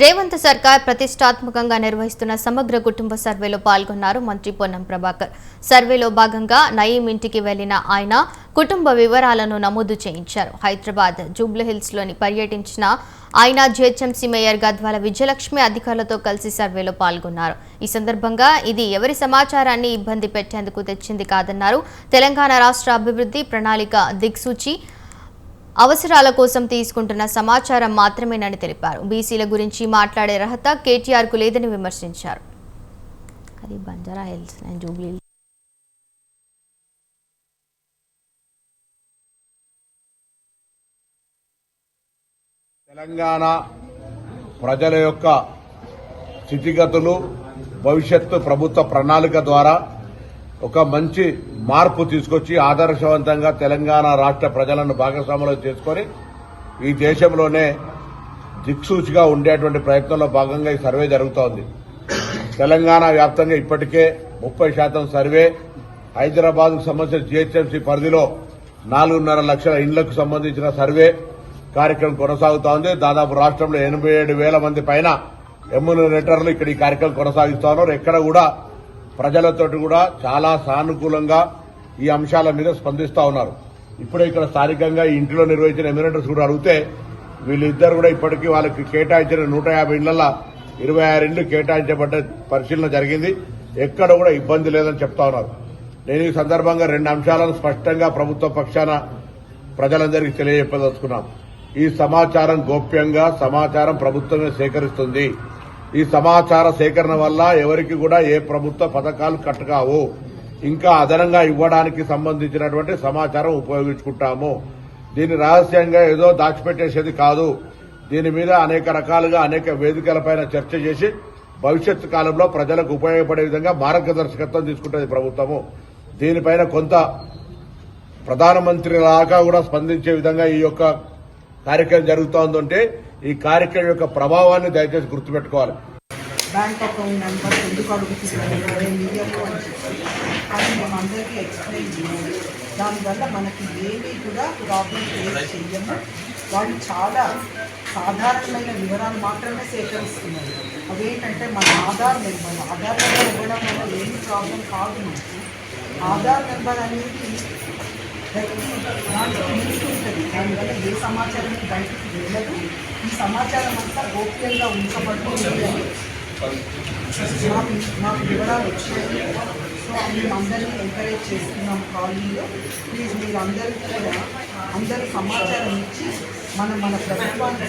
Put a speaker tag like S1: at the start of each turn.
S1: రేవంత్ సర్కార్ ప్రతిష్టాత్మకంగా నిర్వహిస్తున్న సమగ్ర కుటుంబ సర్వేలో పాల్గొన్నారు మంత్రి పొన్నం ప్రభాకర్. సర్వేలో భాగంగా నయీం ఇంటికి వెళ్ళిన ఆయన కుటుంబ వివరాలను నమోదు చేయించారు. హైదరాబాద్ జూబ్లీహిల్స్లోని పర్యటించిన ఆయన జిహెచ్ఎంసీ మేయర్ గద్వాల విజయలక్ష్మి అధికారులతో కలిసి సర్వేలో పాల్గొన్నారు. ఈ సందర్భంగా ఇది ఎవరి సమాచారాన్ని ఇబ్బంది పెట్టేందుకు తెచ్చింది కాదన్నారు. తెలంగాణ రాష్ట్ర అభివృద్ధి ప్రణాళిక దిక్సూచి అవసరాల కోసం తీసుకుంటున్న సమాచారం మాత్రమేనని తెలిపారు. బీసీల గురించి మాట్లాడే అర్హత కేటీఆర్కు లేదని విమర్శించారు. అది Banjara Hills and Jubilee
S2: Telangana ప్రజల యొక్క స్థితిగతులు భవిష్యత్తు ప్రభుత్వ ప్రణాళిక ద్వారా ఒక మంచి మార్పు తీసుకొచ్చి ఆదర్శవంతంగా తెలంగాణ రాష్ట్ర ప్రజలను భాగస్వాములు చేసుకొని ఈ దేశంలోనే దిక్సూచిగా ఉండేటువంటి ప్రయత్నంలో భాగంగా ఈ సర్వే జరుగుతోంది. తెలంగాణ వ్యాప్తంగా ఇప్పటికే ముప్పై శాతం సర్వే. హైదరాబాద్ సంబంధించిన జీహెచ్ఎంసీ పరిధిలో నాలుగున్నర లక్షల ఇండ్లకు సంబంధించిన సర్వే కార్యక్రమం కొనసాగుతోంది. దాదాపు రాష్ట్రంలో ఎనభై ఏడు వేల మంది పైన ఎమ్యూనరేటర్లు ఇక్కడ ఈ కార్యక్రమం కొనసాగిస్తా ఉన్నారు ఎక్కడ కూడా ప్రజలతోటి కూడా చాలా సానుకూలంగా ఈ అంశాల మీద స్పందిస్తా ఉన్నారు. ఇప్పుడే ఇక్కడ స్థానికంగా ఈ ఇంటిలో నిర్వహించిన ఎమ్యూనరేటర్స్ కూడా అడిగితే వీళ్ళిద్దరు కూడా ఇప్పటికీ వాళ్ళకి కేటాయించిన నూట యాభై ఇళ్ళలో ఇరవై ఆరు ఇండ్లు కేటాయించబడ్డ పరిశీలన జరిగింది. ఎక్కడ కూడా ఇబ్బంది లేదని చెప్తా ఉన్నారు. నేను ఈ సందర్భంగా రెండు అంశాలను స్పష్టంగా ప్రభుత్వ పక్షాన ప్రజలందరికీ తెలియజెప్పదలుచుకున్నాం. ఈ సమాచారం గోప్యంగా సమాచారం ప్రభుత్వమే సేకరిస్తుంది. ఈ సమాచార సేకరణ వల్ల ఎవరికి కూడా ఏ ప్రభుత్వ పథకాలు కట్టకావు ఇంకా అదనంగా ఇవ్వడానికి సంబంధించినటువంటి సమాచారం ఉపయోగించుకుంటాము. దీన్ని రహస్యంగా ఏదో దాచిపెట్టేసేది కాదు. దీని మీద అనేక రకాలుగా అనేక వేదికలపైన చర్చ చేసి భవిష్యత్తు కాలంలో ప్రజలకు ఉపయోగపడే విధంగా మార్గదర్శకత్వం తీసుకుంటుంది ప్రభుత్వము. దీనిపైన కొంత ప్రధానమంత్రి లాగా కూడా స్పందించే విధంగా ఈ యొక్క కార్యక్రమం జరుగుతోందంటే ఈ కార్యక్రమం యొక్క ప్రభావాన్ని దయచేసి గుర్తుపెట్టుకోవాలి.
S3: బ్యాంక్ అకౌంట్ నెంబర్ ఎందుకు అడుగుతున్నారు? మీడియాలో అని చెప్పి అది మేము అందరికీ ఎక్స్ప్లెయిన్ చేయాలి. దానివల్ల మనకి ఏమీ కూడా ప్రాబ్లం ఫేస్ చెయ్యము వాళ్ళు చాలా సాధారణమైన వివరాలు మాత్రమే సేకరిస్తున్నారు. అవేంటంటే మన ఆధార్ నెంబర్ ఆధార్ నెంబర్ ఇవ్వడం వల్ల ఏమి ప్రాబ్లం కాదు మనకి. ఆధార్ నెంబర్ అనేది దాంట్లో ఉంటుంది. దానివల్ల ఏ సమాచారం బయటకు వెళ్ళదు. ఈ సమాచారం అంతా గోప్యంగా ఉంచబడుతుంది. మాకు మాకు వివరాలు వచ్చాయి. సో మేము అందరినీ ఎంకరేజ్ చేస్తున్నాం కాలనీలో. ప్లీజ్ మీరు అందరికీ కూడా అందరూ సమాచారం ఇచ్చి మనం మన ప్రభుత్వానికి